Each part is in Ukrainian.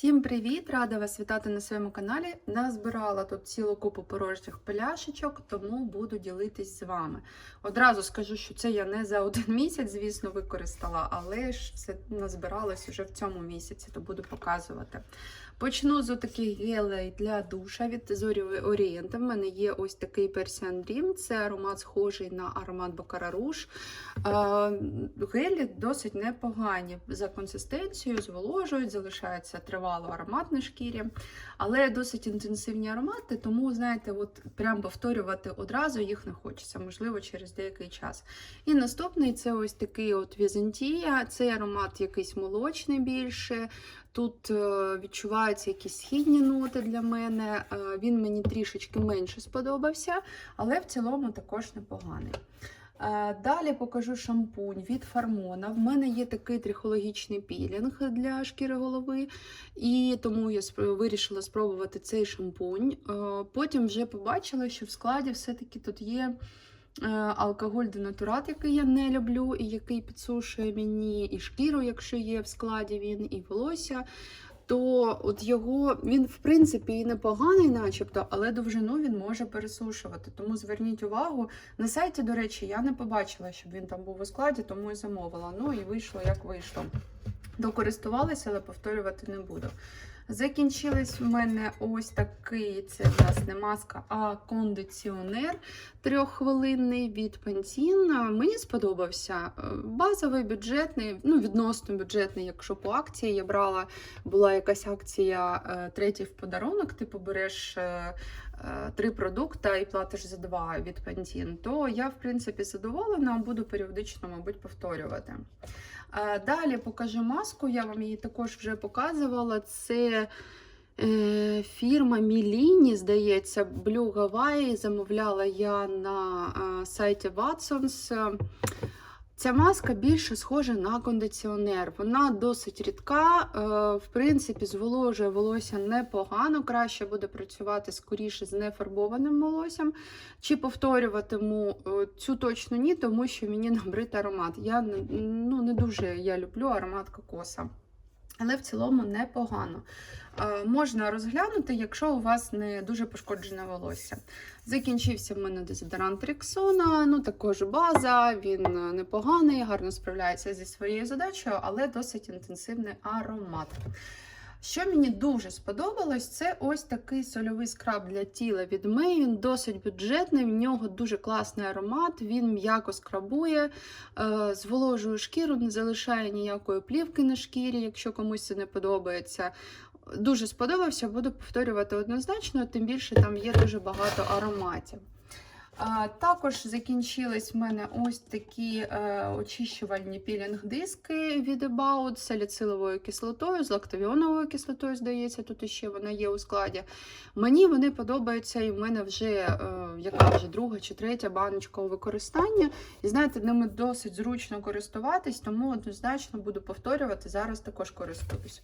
Всім привіт! Рада вас вітати на своєму каналі. Назбирала тут цілу купу порожніх пляшечок, тому буду ділитись з вами. Одразу скажу, що це я не за один місяць, звісно, використала, але ж це назбиралось уже в цьому місяці, то буду показувати. Почну з таких гелей для душа від Зорі Орієнта. В мене є ось такий Persian Dream, це аромат схожий на аромат Бакара Руж. Гелі досить непогані за консистенцією, зволожують, залишається тривало аромат на шкірі, але досить інтенсивні аромати, тому, знаєте, от прям повторювати одразу їх не хочеться, можливо, через деякий час. І наступний це ось такий от Візантія, цей аромат якийсь молочний більше. Тут е, відчуваються якісь східні ноти для мене. Е, Він мені трішечки менше сподобався, але в цілому також непоганий. Е, Далі покажу шампунь від Фармона. В мене є такий трихологічний пілінг для шкіри голови, і тому я вирішила спробувати цей шампунь. Потім вже побачила, що в складі все-таки тут є алкоголь денатурат, який я не люблю, і який підсушує мені і шкіру, якщо є в складі він, і волосся. То от його він в принципі і непоганий, начебто, але довжину він може пересушувати. Тому зверніть увагу. На сайті, до речі, я не побачила, щоб він там був у складі, тому і замовила. Ну і вийшло, як вийшло. Докористувалася, але повторювати не буду. Закінчились в мене ось такий, це в нас не маска, а кондиціонер трьоххвилинний від Pantene. Мені сподобався Е, базовий бюджетний, ну відносно бюджетний, якщо по акції я брала, була якась акція е, третій в подарунок, Ти береш е, е, три продукти і платиш за два від Pantene, то я, в принципі, задоволена, буду періодично, мабуть, повторювати. Е, Далі покажу маску, я вам її також вже показувала. Це е, фірма Міліні, здається, Blue Hawaii. Замовляла я на е, сайті Watsons. Ця маска більше схожа на кондиціонер. Вона досить рідка, е, в принципі, зволожує волосся непогано. Краще буде працювати скоріше з нефарбованим волоссям. Чи повторюватиму е, цю точно ні, тому що мені набрид аромат. Я ну, не дуже я люблю аромат кокоса. Але в цілому непогано. Е, можна розглянути, якщо у вас не дуже пошкоджене волосся. Закінчився в мене дезодорант Рексона, ну також база, він е, непоганий, гарно справляється зі своєю задачею, але досить інтенсивний аромат. Що мені дуже сподобалось, це ось такий сольовий скраб для тіла від May. Він досить бюджетний, в нього дуже класний аромат, він м'яко скрабує, е, зволожує шкіру, не залишає ніякої плівки на шкірі, якщо комусь це не подобається. Дуже сподобався, буду повторювати однозначно, тим більше там є дуже багато ароматів. Також закінчились в мене ось такі е, очищувальні пілінг-диски від About з саліциловою кислотою, з лактовіоновою кислотою, здається, тут іще вона є у складі. Мені вони подобаються, і в мене вже е, яка вже друга чи третя баночка у використанні. І знаєте, ними досить зручно користуватись, тому однозначно буду повторювати. Зараз також користуюсь.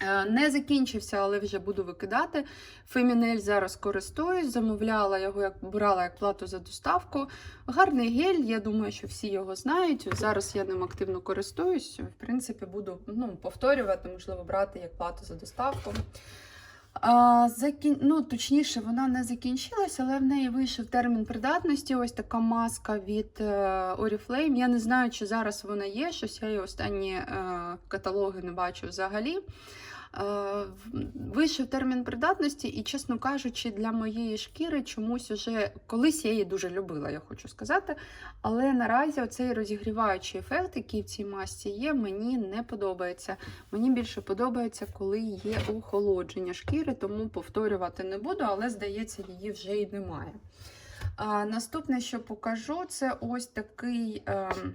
Е, Не закінчився, але вже буду викидати. Фемінель зараз користуюсь, замовляла його, як брала як плату за доставку. Гарний гель, я думаю, що всі його знають. Зараз я ним активно користуюсь. В принципі, буду ну, повторювати, можливо, брати як плату за доставку. А, закін... ну, точніше, вона не закінчилася, але в неї вийшов термін придатності. Ось така маска від е, Oriflame. Я не знаю, чи зараз вона є. Щось я її останні е, каталоги не бачу взагалі. Е, Вийшов термін придатності, і, чесно кажучи, для моєї шкіри чомусь уже колись я її дуже любила, я хочу сказати. Але наразі оцей розігріваючий ефект, який в цій масці є, мені не подобається. Мені більше подобається, коли є охолодження шкіри, тому повторювати не буду, але здається, її вже і немає. А, наступне, що покажу, це ось такий. ем,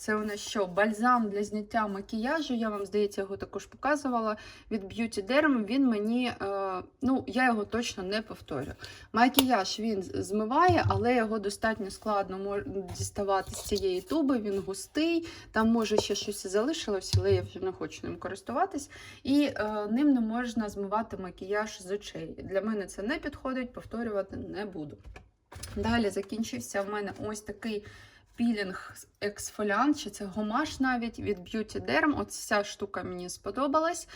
це у нас що? Бальзам для зняття макіяжу. Я вам, здається, його також показувала від Beauty Derm. Він мені, е, ну, я його точно не повторю. Макіяж він змиває, але його достатньо складно діставати з цієї туби. Він густий, там може ще щось залишилось, але я вже не хочу ним користуватись. І е, ним не можна змивати макіяж з очей. Для мене це не підходить, повторювати не буду. Далі закінчився в мене ось такий пілінг ексфоліант, чи це гомаш навіть від Beauty Derm. От ця штука мені сподобалась.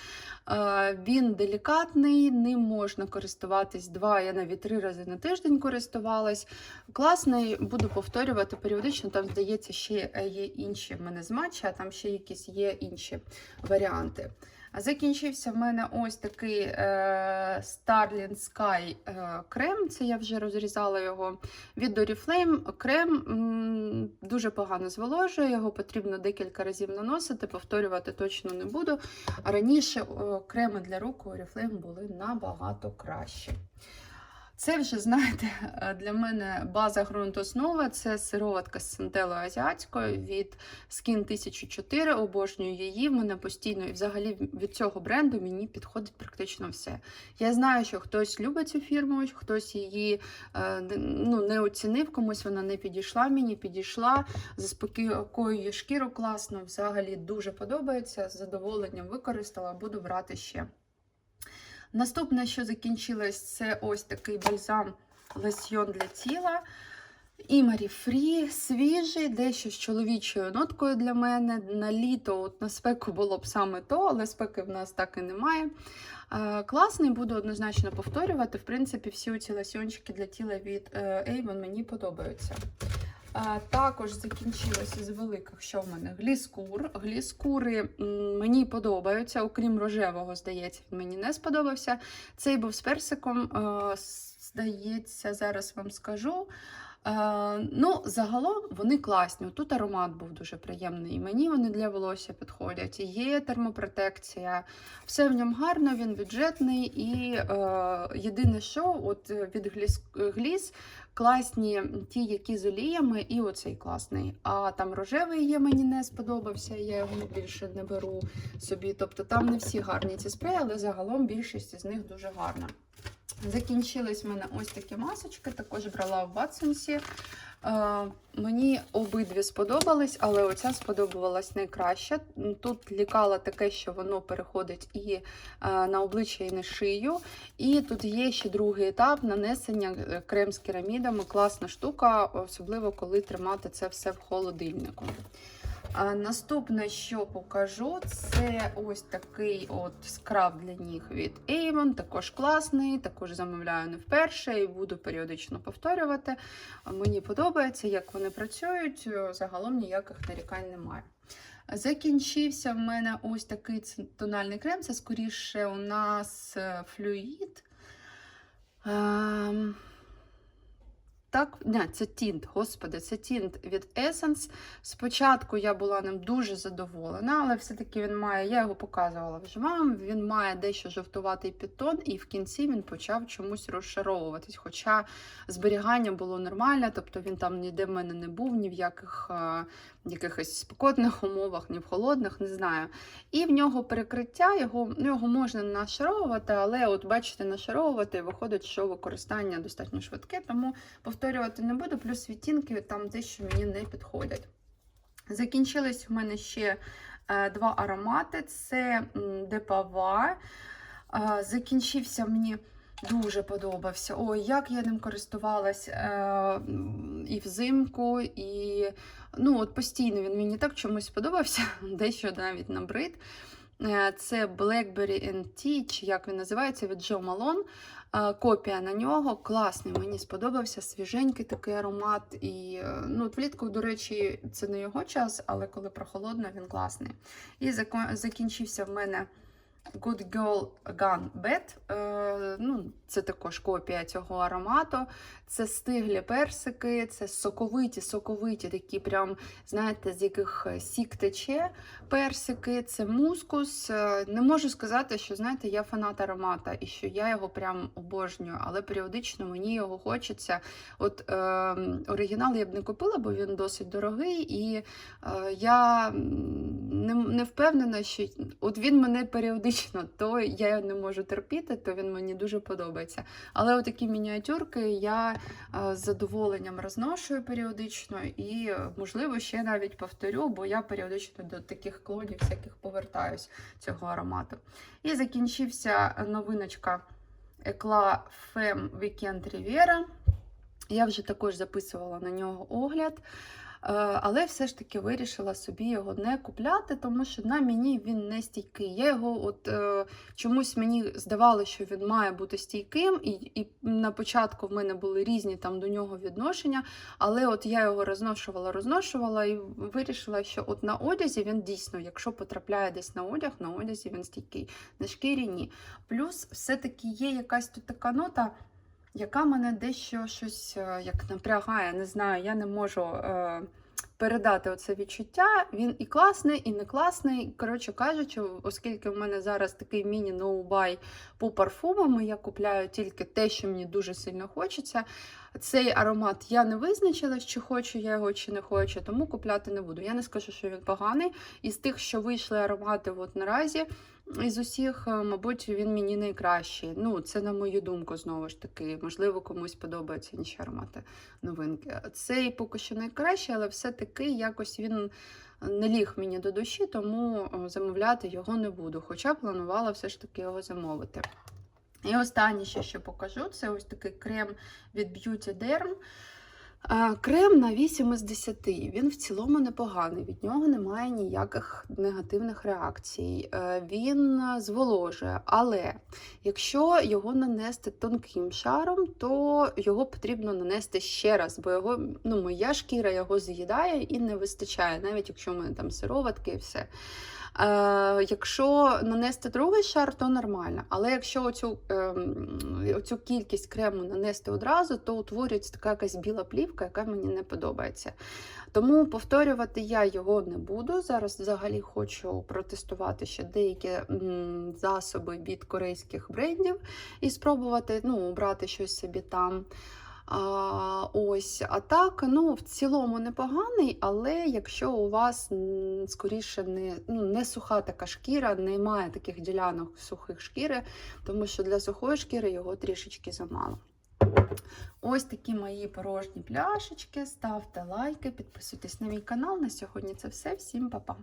Е, Він делікатний, ним можна користуватись два, я навіть три рази на тиждень користувалась. Класний, буду повторювати періодично. Там, здається, ще є інші в мене з матча, а там ще якісь є інші варіанти. Закінчився в мене ось такий е, Starling Sky е, крем. Це я вже розрізала його від Oriflame. Крем м, дуже погано зволожує, його потрібно декілька разів наносити, повторювати точно не буду. Раніше е, креми для рук у Oriflame були набагато кращі. Це вже, знаєте, е, для мене база ґрунтоснова це сироватка з синтелою азіатською від Skin 1004. Обожнюю її. В мене постійно і взагалі від цього бренду мені підходить практично все. Я знаю, що хтось любить цю фірму, хтось її е, ну, не оцінив, комусь вона не підійшла. Мені підійшла, заспокоює шкіру класно. Взагалі дуже подобається. З задоволенням використала, буду брати ще. Наступне, що закінчилось, це ось такий бальзам лосьйон для тіла. Імарі Фрі, свіжий, дещо з чоловічою ноткою для мене. На літо, от на спеку було б саме то, але спеки в нас так і немає. Е, класний, буду однозначно повторювати. В принципі, всі ці лосьончики для тіла від е, Avon мені подобаються. Також закінчилося з великих, що в мене гліскур. Гліскури мені подобаються, окрім рожевого, здається, він мені не сподобався. Цей був з персиком, е, здається, зараз вам скажу. Е, ну, загалом вони класні. Тут аромат був дуже приємний. Мені вони для волосся підходять. Є термопротекція. Все в ньому гарно, він бюджетний. І е, єдине, що от від гліс, гліс класні ті, які з оліями, і оцей класний. А там рожевий є, мені не сподобався, я його більше не беру собі. Тобто там не всі гарні ці спреї, але загалом більшість з них дуже гарна. Закінчились в мене ось такі масочки, також брала в Ватсонсі. Е, мені обидві сподобались, але оця сподобалась найкраще. Тут лікало таке, що воно переходить і е, на обличчя, і на шию. І тут є ще другий етап нанесення е, крем з керамідами. Класна штука, особливо коли тримати це все в холодильнику. А Наступне, що покажу, це ось такий от скраб для ніг від Avon. Також класний, також замовляю не вперше і буду періодично повторювати. Мені подобається, як вони працюють. Загалом ніяких нарікань немає. Закінчився в мене ось такий тональний крем. Це скоріше у нас е, флюїд. Ем... Так, не, це тінт, господи, це тінт від Essence. Спочатку я була ним дуже задоволена, але все-таки він має, я його показувала вже вам, він має дещо жовтуватий підтон, і в кінці він почав чомусь розшаровуватись. Хоча зберігання було нормальне, тобто він там ніде в мене не був, ні в яких а, якихось спекотних умовах, ні в холодних, не знаю. І в нього перекриття, його ну, його можна нашаровувати, але от бачите, нашаровувати виходить, що використання достатньо швидке, тому повторювати не буду, плюс відтінки там дещо мені не підходять. Закінчились у мене ще е, два аромати: це Депава. Е, закінчився мені. Дуже подобався. Ой, як я ним користувалась е, і взимку, і ну, от постійно він мені так чомусь подобався, дещо навіть набрид. Е, це Blackberry NT, чи як він називається, від Джо Malone. Е, копія на нього. Класний, мені сподобався, свіженький такий аромат. І е, ну, влітку, до речі, це не його час, але коли прохолодно, він класний. І закінчився в мене. Good Girl Gun Bed. Е, ну, Це також копія цього аромату. Це стиглі персики, це соковиті, соковиті, такі прям, знаєте, з яких сік тече персики, це мускус. Е, не можу сказати, що знаєте, я фанат аромата і що я його прям обожнюю, але періодично мені його хочеться. От е, Оригінал я б не купила, бо він досить дорогий, і е, я не, не впевнена, що от він мене періодично, то я не можу терпіти, то він мені дуже подобається. Але отакі мініатюрки я з задоволенням розношую періодично і, можливо, ще навіть повторю, бо я періодично до таких клонів всяких повертаюсь цього аромату. І закінчився новиночка Eclat Femme Weekend Riviera. Я вже також записувала на нього огляд. Але все ж таки вирішила собі його не купляти, тому що на мені він не стійкий. Я його от е, чомусь мені здавалося, що він має бути стійким, і, і на початку в мене були різні там до нього відношення, але от я його розношувала, розношувала і вирішила, що от на одязі він дійсно, якщо потрапляє десь на одяг, на одязі він стійкий, на шкірі ні. Плюс все-таки є якась тут така нота, яка мене дещо щось е, як напрягає. Не знаю, я не можу е, передати оце відчуття. Він і класний, і не класний. Коротше кажучи, оскільки в мене зараз такий міні-ноубай по парфумам, я купляю тільки те, що мені дуже сильно хочеться. Цей аромат я не визначила, чи хочу я його, чи не хочу, тому купляти не буду. Я не скажу, що він поганий. Із тих, що вийшли аромати от наразі, із усіх, е, мабуть, він мені найкращий. Ну, це на мою думку, знову ж таки. Можливо, комусь подобаються інші аромати новинки. Цей поки що найкращий, але все-таки якось він не ліг мені до душі, тому е, замовляти його не буду. Хоча планувала все ж таки його замовити. І останнє, ще, що покажу, це ось такий крем від Beauty Derm. Крем на 8 із 10. Він в цілому непоганий, від нього немає ніяких негативних реакцій. Е, Він зволожує, але якщо його нанести тонким шаром, то його потрібно нанести ще раз, бо його, ну, моя шкіра його з'їдає і не вистачає, навіть якщо в мене там сироватки і все. Е, якщо нанести другий шар, то нормально. Але якщо оцю, е, оцю кількість крему нанести одразу, то утворюється така якась біла плівка, яка мені не подобається. Тому повторювати я його не буду. Зараз взагалі хочу протестувати ще деякі засоби від корейських брендів і спробувати ну, брати щось собі там. А, ось, а так, ну, в цілому непоганий, але якщо у вас скоріше не, ну, не суха така шкіра, немає таких ділянок сухих шкіри, тому що для сухої шкіри його трішечки замало. Ось такі мої порожні пляшечки. Ставте лайки, підписуйтесь на мій канал. На сьогодні це все. Всім па-па!